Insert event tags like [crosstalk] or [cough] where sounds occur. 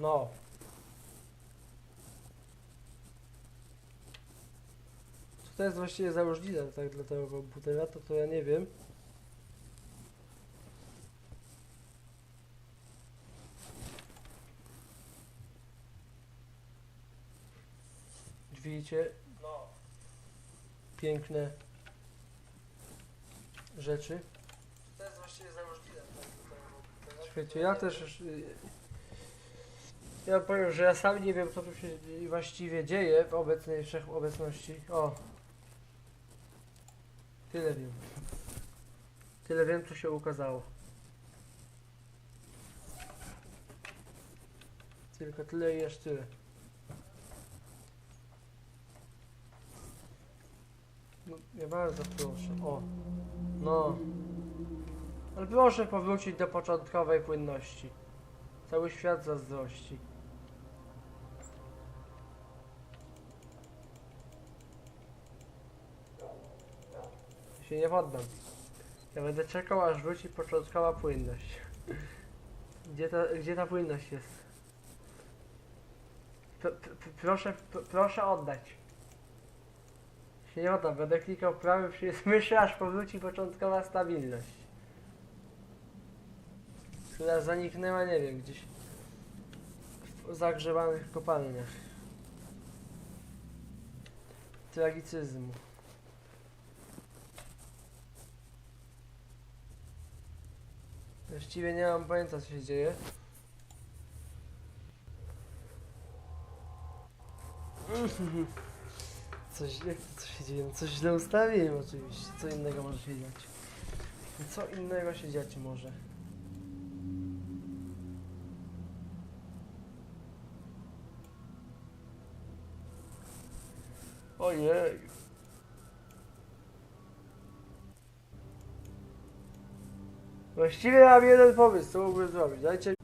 No. Co to jest właściwie za różnica tak dla tego komputera, to to ja nie wiem. Widzicie? No. Piękne rzeczy. To jest właściwie za różnica tak dla tego komputera. Słuchajcie, ja też... Ja powiem, że ja sam nie wiem co tu się właściwie dzieje w obecnej wszechobecności. O. Tyle wiem. Tyle wiem co się ukazało. Tylko tyle i jeszcze tyle. No, ja bardzo proszę. O. No. Ale proszę powrócić do początkowej płynności. Cały świat zazdrości. Się nie poddam. Ja będę czekał, aż wróci początkowa płynność. Gdzie ta, gdzie ta płynność jest? P proszę, proszę oddać. Się nie oddam, będę klikał prawy przycisk myszy, aż powróci początkowa stabilność. Która zaniknęła, nie wiem, gdzieś w zagrzebanych kopalniach. Tragicyzmu. Właściwie nie mam pojęcia co się dzieje. [laughs] Coś, jak to co się dzieje? No Coś źle ustawiłem oczywiście. Co innego może się dziać? Co innego się dziać może? Ojej. Właściwie mam jeden pomysł, co mógłbym zrobić. Dajcie